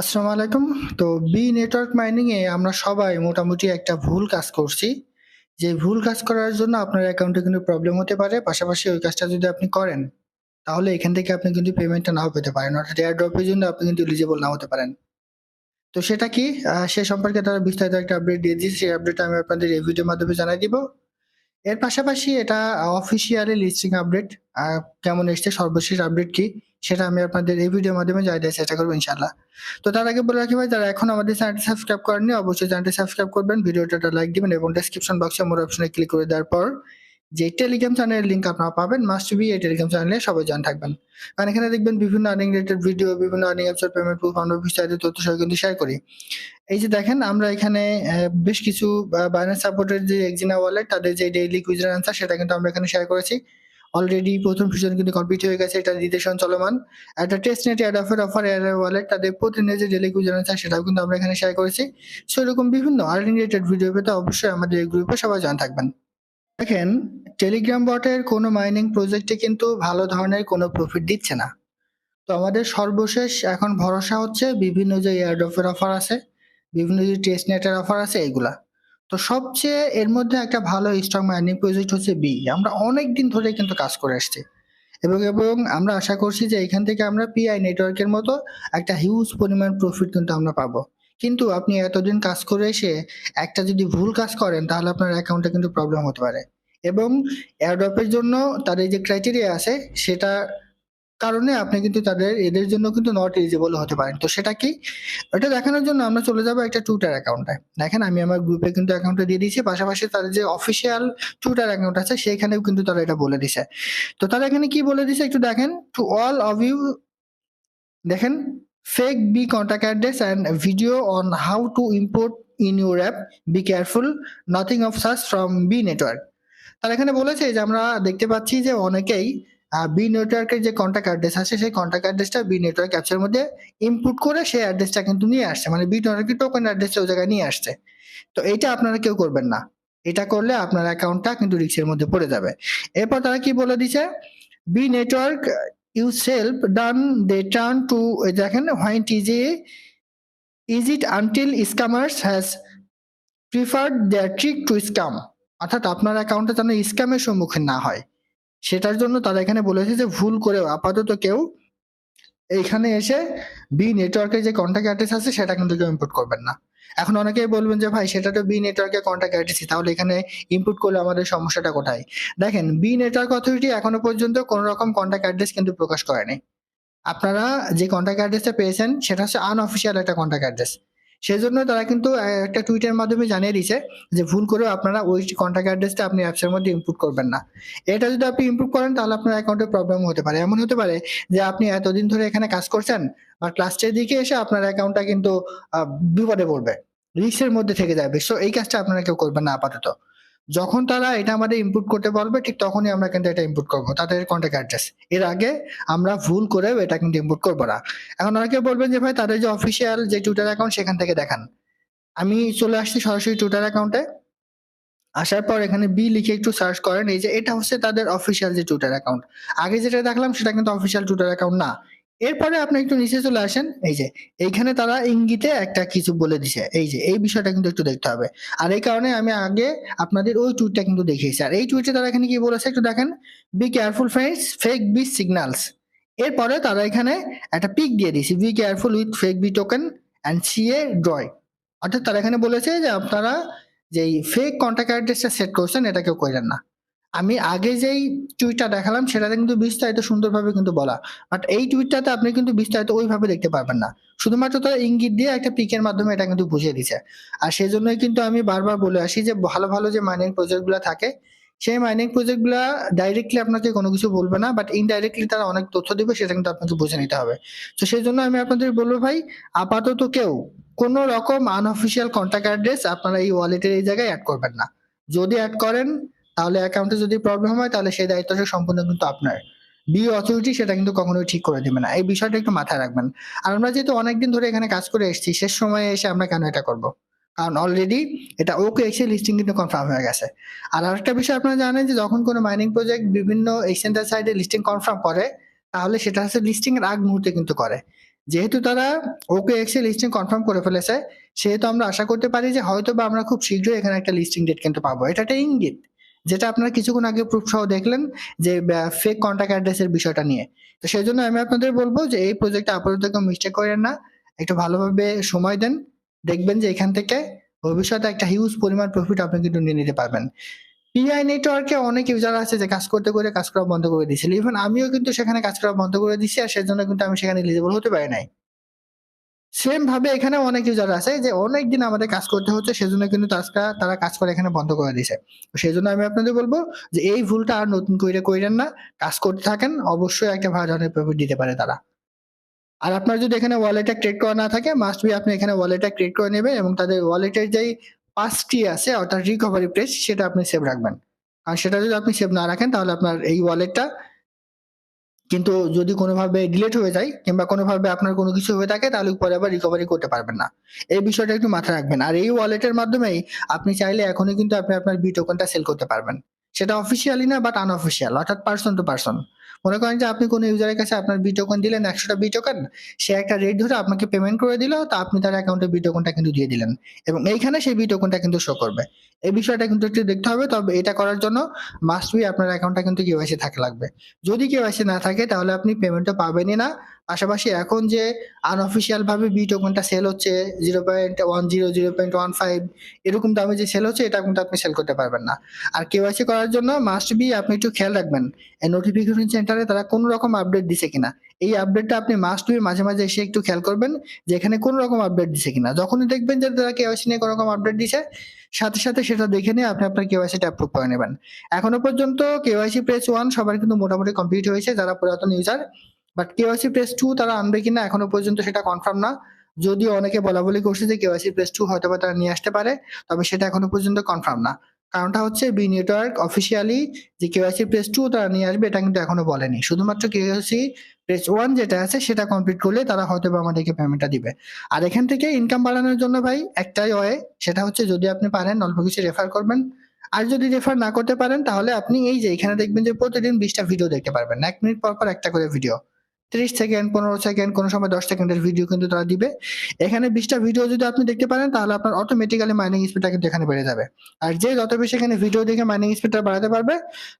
আসসালামু আলাইকুম। তো বি নেটওয়ার্ক মাইনিং এ আমরা সবাই মোটামুটি একটা ভুল কাজ করছি। যে ভুল কাজ করার জন্য আপনার অ্যাকাউন্টে কিন্তু প্রবলেম হতে পারে। পাশাপাশি ওই কাজটা যদি আপনি করেন, তাহলে এখান থেকে আপনি কিন্তু পেমেন্টটা নাও পেতে পারেন। অর্থাৎ এয়ার ড্রপের জন্য আপনি কিন্তু এলিজিবল নাও হতে পারেন। তো সেটা কি? সে সম্পর্কে তারা বিস্তারিত একটা আপডেট দিয়ে দিয়েছে। সেই আপডেটটা আমি আপনাদের এই ভিডিওর মাধ্যমে জানাই দিব। এর পাশাপাশি এটা অফিসিয়ালি লিস্টিং আপডেট কেমন এসছে, সর্বশেষ আপডেট কি? সেটা আমি আপনাদের এই ভিডিওর মাধ্যমে জানিয়ে দেওয়ার চেষ্টা করব, ইনশাআল্লাহ। তো তার আগে বলে রাখি ভাই, যারা এখন আমাদের চ্যানেলটি সাবস্ক্রাইব করেননি, অবশ্যই চ্যানেলটি সাবস্ক্রাইব করবেন। ভিডিওটা লাইক দিবেন এবং ডেসক্রিপশন বক্সে মোর অপশনে ক্লিক করে দেওয়ার পর যে টেলিগ্রাম চ্যানেলের লিঙ্ক আপনারা পাবেন মাস্ট বি এই টেলিগ্রাম চ্যানেলে সবাই জয়েন থাকবেন। কারণ এখানে দেখবেন বিভিন্ন আর্নিং রিলেটেড ভিডিও, বিভিন্ন আর্নিং অ্যাপসের পেমেন্ট প্রুফ আমরা বিস্তারিত তথ্য সহ কিন্তু শেয়ার করি। এই যে দেখেন আমরা এখানে বেশ কিছু বাইন্যান্স সাপোর্টেড যে এক্সিনা ওয়ালেট তাদের যে ডেইলি কুইজের আনসার সেটা কিন্তু আমরা এখানে শেয়ার করেছি। অলরেডি প্রথম সিজন কিন্তু কমপ্লিট হয়ে গেছে। এটা নির্দেশন চলমান। একটা টেস্টনেট এয়ার অফের অফার অফার এয়ার ওয়ালেট তাদের প্রতিদিনের যে ডেইলি কুইজের অ্যান্সার সেটাও কিন্তু আমরা এখানে শেয়ার করেছি। সো এরকম বিভিন্ন আর্নিং রিলেটেড ভিডিও পেতে অবশ্যই আমাদের এই গ্রুপে সবাই জয়েন থাকবেন। দেখেন টেলিগ্রাম বটের কোনো মাইনিং প্রজেক্টে কিন্তু ভালো ধরনের কোনো প্রফিট দিচ্ছে না। তো আমাদের সর্বশেষ এখন ভরসা হচ্ছে বিভিন্ন যে এয়ারড্রপের অফার আছে, বিভিন্ন যে টেস্টনেটের অফার আছে এগুলা। তো সবচেয়ে এর মধ্যে একটা ভালো স্ট্রং মাইনিং প্রজেক্ট হচ্ছে বি। আমরা অনেক দিন ধরে কিন্তু কাজ করে আসছি। এবং, এবং আমরা আশা করছি যে এখান থেকে আমরা পিআই নেটওয়ার্কের মতো একটা হিউজ পরিমাণ প্রফিট কিন্তু আমরা পাবো। কিন্তু আপনি এতদিন কাজ করে এসে একটা যদি ভুল কাজ করেন, তাহলে আপনার অ্যাকাউন্টে কিন্তু প্রবলেম হতে পারে। এবং এয়ারড্রপের জন্য তাদের যে ক্রাইটেরিয়া আছে সেটা কারণে আপনি কিন্তু তাদের, এদের জন্য কিন্তু নট এলিজিবল হতে পারেন। তো সেটা কি? ওটা দেখানোর জন্য আমরা চলে যাব একটা টুইটার অ্যাকাউন্টে। দেখেন, আমি আমার গ্রুপে কিন্তু অ্যাকাউন্টটা দিয়ে দিয়েছি। পাশাপাশি তাদের যে অফিসিয়াল টুইটার অ্যাকাউন্ট আছে, সেখানেও কিন্তু তারা এটা বলে দিছে। তো তারা এখানে কি বলে দিছে একটু দেখেন টু অল অফ ইউ দেখেন fake B contact address and video on how to import in your app be careful nothing of such from B network. তারা এখানে বলেছে যে আমরা দেখতে পাচ্ছি যে অনেকেই বি নেটওয়ার্কের যে কন্টাক্ট অ্যাড্রেস আছে, সেই কন্টাক্ট অ্যাড্রেসটা বি নেটওয়ার্ক অ্যাপসের মধ্যে ইনপুট করে সেই অ্যাড্রেসটা কিন্তু নিয়ে আসছে। মানে বি নেটওয়ার্কের টোকেন অ্যাড্রেসটা ওই জায়গায় নিয়ে আসছে। তো এইটা আপনারা কেউ করবেন না। এটা করলে আপনার অ্যাকাউন্টটা কিন্তু রিস্কের মধ্যে পড়ে যাবে। এরপর তারা কি বলে দিছে? B network you self done they turn to দেখেন when is a is it until scammers has preferred their trick to scam অর্থাৎ আপনার অ্যাকাউন্টে যেন স্ক্যামের সম্মুখীন না হয়। সেটার জন্য তারা এখানে বলেছে যে, ভুল করেও আপাতত কেউ এইখানে এসে বি নেটওয়ার্কের যে কন্টাক্ট অ্যাড্রেস আছে, সেটা কিন্তু কেউ ইনপুট করবেন না। এখন অনেকেই বলবেন যে, ভাই, সেটা তো বি নেটওয়ার্কের কন্ট্যাক্ট অ্যাড্রেসই তাহলে এখানে ইনপুট করলে আমাদের সমস্যাটা কোথায়? দেখেন বি নেটওয়ার্ক অথরিটি এখনও পর্যন্ত কোনো রকম কন্টাক্ট অ্যাড্রেস কিন্তু প্রকাশ করেনি। আপনারা যে কন্টাক্ট অ্যাড্রেসটা পেয়েছেন, সেটা হচ্ছে আনঅফিসিয়াল একটা কন্ট্যাক্ট অ্যাড্রেস। সেজন্য তারা কিন্তু একটা টুইটের মাধ্যমে জানিয়ে দিছে যে, ভুল করেও আপনারা ওই কন্ট্যাক্ট অ্যাড্রেসটা আপনি অ্যাপসের মধ্যে ইনপুট করবেন না। এটা যদি আপনি ইনপুট করেন, তাহলে আপনার অ্যাকাউন্টে প্রবলেম হতে পারে। এমন হতে পারে যে, আপনি এতদিন ধরে এখানে কাজ করছেন, আর লাস্টের দিকে এসে আপনার অ্যাকাউন্টটা কিন্তু বিপদে পড়বে। রিক্সের মধ্যে থেকে যাবে। সো এই কাজটা আপনারা কেউ করবেন না আপাতত। যখন তারা এটা আমাদের ইনপুট করতে বলবে, ঠিক তখনই আমরা কিন্তু এটা ইনপুট করব, তাদের কন্টাক্ট অ্যাড্রেস। এর আগে আমরা ভুল করেও এটা কিন্তু ইনপুট করব না। এখন অনেকে বলবেন যে, ভাই, তাদের যে অফিসিয়াল যে টুইটার অ্যাকাউন্ট সেখান থেকে দেখান। আমি চলে আসছি সরাসরি টুইটার অ্যাকাউন্টে। আসার পর এখানে বি লিখে একটু সার্চ করেন। এই যে এটা হচ্ছে তাদের অফিসিয়াল যে টুইটার অ্যাকাউন্ট। আগে যেটা দেখলাম, সেটা কিন্তু অফিসিয়াল টুইটার অ্যাকাউন্ট না। এরপরে আপনি একটু নিচে চলে আসেন। এই যে, এইখানে তারা ইঙ্গিতে একটা কিছু বলে দিছে। এই যে, এই বিষয়টা কিন্তু একটু দেখতে হবে। আর এই কারণে আমি আগে আপনাদের ওই টুইটটা কিন্তু দেখিয়েছি। আর এই টুইটে তারা এখানে কি বলেছে একটু দেখেন। Be careful friends fake B signals. এরপরে তারা এখানে একটা পিক দিয়ে দিয়েছে। Be careful with fake B token and C A draw. অর্থাৎ তারা এখানে বলেছে যে আপনারা যেই ফেক কন্টাক্ট অ্যাড্রেসটা সেট করছেন, এটা কেউ কইরেন না। আমি আগে যেই টুইটটা দেখালাম সেটাতে কিন্তু বিস্তারিত সুন্দরভাবে কিন্তু বলা। বাট এই টুইটটাতে আপনি কিন্তু বিস্তারিত ওইভাবে দেখতে পারবেন না। শুধুমাত্র তারা ইঙ্গিত দিয়ে একটা পিকের মাধ্যমে এটা কিন্তু বুঝিয়ে দিছে। আর সেজন্যই কিন্তু আমি বারবার বলে আসি যে ভালো, ভালো যে মাইনিং প্রজেক্টগুলা থাকে সেই মাইনিং প্রজেক্টগুলা ডাইরেক্টলি আপনাকে কোনো কিছু বলবে না। বাট ইনডাইরেক্টলি তারা অনেক তথ্য দিবে সেটা কিন্তু আপনাকে বুঝে নিতে হবে। তো সেই জন্য আমি আপনাদের বলব ভাই আপাতত কেউ কোন রকম আনঅফিসিয়াল কন্টাক্ট অ্যাড্রেস আপনারা এই ওয়ালেটের এই জায়গায় অ্যাড করবেন না। যদি অ্যাড করেন তাহলে অ্যাকাউন্টে যদি প্রবলেম হয়, তাহলে সেই দায়িত্বটা সম্পূর্ণ কিন্তু আপনার। বি অথরিটি সেটা কিন্তু কখনোই ঠিক করে দিবে না। এই বিষয়টা একটু মাথায় রাখবেন। আর আমরা যেহেতু অনেকদিন ধরে এখানে কাজ করে এসেছি, শেষ সময়ে এসে আমরা কেন এটা করব? কারণ অলরেডি এটা ওকেএক্স এর লিস্টিং কিন্তু কনফার্ম হয়ে গেছে। আর আরেকটা বিষয় আপনারা জানেন যে, যখন কোনো মাইনিং প্রজেক্ট বিভিন্ন এক্সচেঞ্জের সাইডে লিস্টিং কনফার্ম করে, তাহলে সেটা হচ্ছে লিস্টিং এর আগ মুহূর্তে কিন্তু করে। যেহেতু তারা ওকে এক্স লিস্টিং কনফার্ম করে ফেলেছে, সেহেতু আমরা আশা করতে পারি যে হয়তো বা আমরা খুব শীঘ্রই এখানে একটা লিস্টিং ডেট কিন্তু পাবো এটা একটা ইঙ্গিত যেটা আপনারা কিছুক্ষণ আগে প্রুফ সহ দেখলেন যে ফেক কন্ট্যাক্ট অ্যাড্রেসের বিষয়টা নিয়ে। তো সেই জন্য আমি আপনাদের বলব যে, এই প্রজেক্টে আপাতত কেউ মিস্টেক করেন না। একটু ভালোভাবে সময় দেন। দেখবেন যে এখান থেকে ভবিষ্যতে একটা হিউজ পরিমাণ প্রফিট আপনি কিন্তু নিয়ে নিতে পারবেন। পিআই নেটওয়ার্কে অনেক ইউজার আছে যে, কাজ করতে করে কাজ করা বন্ধ করে দিয়েছিল। ইভেন আমিও কিন্তু সেখানে কাজ করা বন্ধ করে দিচ্ছি আর সেজন্য কিন্তু আমি সেখানে এলিজিবল হতে পারি নাই। সেম ভাবে এখানে অনেক ইউজার আছে যে অনেক দিন আমাদের কাজ করতে হচ্ছে, সেজন্য কিন্তু কাজটা তারা কাজ করে এখানে বন্ধ করে দিয়েছে। সেই জন্য আমি আপনাদের বলব যে এই ভুলটা আর নতুন করে কইরেন না, কাজ করতে থাকেন, অবশ্যই একটা ভালো ধরনের প্রফিট দিতে পারে তারা। আর আপনার যদি এখানে ওয়ালেটটা ক্রিয়েট করা না থাকে মাস্ট বি আপনি এখানে ওয়ালেটটা ক্রিয়েট করে নেবেন এবং তাদের ওয়ালেটের যেই পাসটি আছে, অর্থাৎ রিকভারি প্রেস সেটা আপনি সেভ রাখবেন। আর সেটা যদি আপনি সেভ না রাখেন, তাহলে আপনার এই ওয়ালেটটা কিন্তু যদি কোনোভাবে ডিলেট হয়ে যায় কিংবা কোনোভাবে আপনার কোনো কিছু হয়ে থাকে, তাহলে পরে আবার রিকভারি করতে পারবেন না। এই বিষয়টা একটু মাথায় রাখবেন। আর এই ওয়ালেটের মাধ্যমেই আপনি চাইলে এখনই কিন্তু আপনি আপনার বি টোকনটা সেল করতে পারবেন। সেটা অফিসিয়ালি না বাট আনঅফিসিয়াল অর্থাৎ পার্সন টু পার্সন মনে করেন যে আপনি কোনো ইউজারের কাছে আপনার বি টোকন দিলেন, একশোটা বি টোকন সে একটা রেট ধরে আপনাকে পেমেন্ট করে দিল, তা আপনি তার অ্যাকাউন্টে বি টোকনটা কিন্তু দিয়ে দিলেন। এবং এইখানে সেই বি টোকনটা কিন্তু শো করবে। এই বিষয়টা কিন্তু একটু দেখতে হবে, তবে এটা করার জন্য মাস্ট বি আপনার অ্যাকাউন্টটা কিন্তু কেওয়াইসি থাকা লাগবে। যদি কেওয়াইসি না থাকে, তাহলে আপনি পেমেন্টটা পাবেনই না। পাশাপাশি এখন যে আনঅফিসিয়াল ভাবে বি টোকনটা সেল হচ্ছে zero point one zero zero point one five এরকম দামে যে সেল হচ্ছে, এটা কিন্তু আপনি সেল করতে পারবেন না। আর কেওয়াইসি করার জন্য মাস্ট বি আপনি একটু খেয়াল রাখবেন। নোটিফিকেশন সেন্টারে তারা কোনো রকম আপডেট দিছে কিনা। এই আপডেটটা আপনি মাস্ট বি মাঝে মাঝে এসে একটু খেয়াল করবেন যে এখানে কোনো রকম আপডেট দিছে কিনা। যখনই দেখবেন যে তারা কেওয়াইসি নিয়ে কোনো রকম আপডেট দিছে, সাথে সাথে সেটা দেখে নিয়ে আপনি আপনার কেওয়াইসিটা অ্যাপ্রুভ করে নেবেন। এখনও পর্যন্ত কেওয়াইসি প্রেস ওয়ান সবার কিন্তু মোটামুটি কমপ্লিট হয়েছে যারা পুরাতন user but KYC press two তারা আনবে কিনা এখনও পর্যন্ত সেটা কনফার্ম না। যদিও অনেকে বলা বলি করছে যে কেওয়াইসি প্রেস টু হয়তো বা তারা নিয়ে আসতে পারে, তবে সেটা এখনও পর্যন্ত কনফার্ম না। কারণটা হচ্ছে বি নেটওয়ার্ক অফিসিয়ালি যে কেওয়াইসি প্রেস টু তারা নিয়ে আসবে, এটা কিন্তু এখনও বলেনি। শুধুমাত্র কেওয়াইসি প্রেস ওয়ান যেটা আছে, সেটা কমপ্লিট করলে তারা হয়তো বা আমাদেরকে পেমেন্টটা দিবে। আর এখান থেকে ইনকাম বাড়ানোর জন্য ভাই, একটাই ওয়ে সেটা হচ্ছে যদি আপনি পারেন অল্প কিছু রেফার করবেন। আর যদি রেফার না করতে পারেন, তাহলে আপনি এই যে এখানে দেখবেন যে প্রতিদিন বিশটা ভিডিও দেখতে পারবেন। এক মিনিট পর পর একটা করে ভিডিও তিরিশ সেকেন্ড, পনেরো সেকেন্ড, কোনো সময় দশ সেকেন্ডের ভিডিও কিন্তু তারা দিবে। এখানে বিশটা ভিডিও যদি আপনি দেখতে পারেন, তাহলে আপনার অটোমেটিক্যালি মাইনিং স্পিডটা কিন্তু এখানে বেড়ে যাবে। আর যে যত বেশি এখানে ভিডিও দেখে মাইনিং স্পিডটা বাড়াতে পারবে,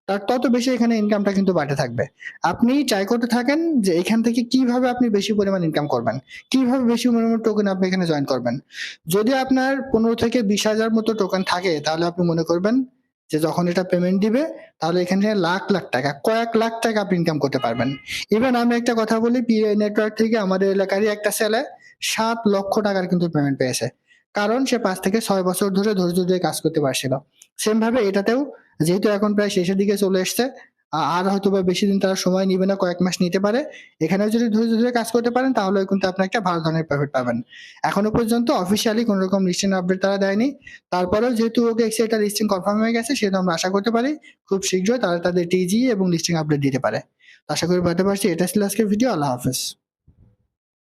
তার তত বেশি এখানে ইনকামটা কিন্তু বাড়তে থাকবে। আপনি ট্রাই করতে থাকেন যে এখান থেকে কীভাবে আপনি বেশি পরিমাণ ইনকাম করবেন, কীভাবে বেশি পরিমাণ টোকেন আপনি এখানে জয়েন করবেন। যদি আপনার পনেরো থেকে বিশ হাজার মতো টোকেন থাকে, তাহলে আপনি মনে করবেন যে যখন এটা পেমেন্ট দিবে, তাহলে এখানে লাখ লাখ টাকা, কয়েক লাখ টাকা আপনি ইনকাম করতে পারবেন। ইভেন আমি একটা কথা বলি পিএ নেটওয়ার্ক থেকে আমাদের এলাকারই একটা ছেলে, সাত লক্ষ টাকার কিন্তু পেমেন্ট পেয়েছে। কারণ সে পাঁচ থেকে ছয় বছর ধরে ধৈর্য ধরে কাজ করতে পারছিল। সেম ভাবে এটাতেও, যেহেতু এখন প্রায় শেষের দিকে চলে এসছে আর হয়তো বা বেশি দিন তারা সময় নিবে না, কয়েক মাস নিতে পারে। এখানে যদি ধৈর্য ধরে কাজ করতে পারেন তাহলে কিন্তু আপনি একটা ভালো ধরনের প্রফিট পাবেন। এখনও পর্যন্ত অফিসিয়ালি কোনো রকম লিস্টিং আপডেট তারা দেয়নি। তারপরেও যেহেতু ওকে এটা লিস্টিং কনফার্ম হয়ে গেছে, সেহেতু আমরা আশা করতে পারি খুব শীঘ্রই তারা তাদের টিজি এবং লিস্টিং আপডেট দিতে পারে। আশা করি বলতে পারছি। এটা ছিল আজকের ভিডিও আল্লাহ হাফেজ।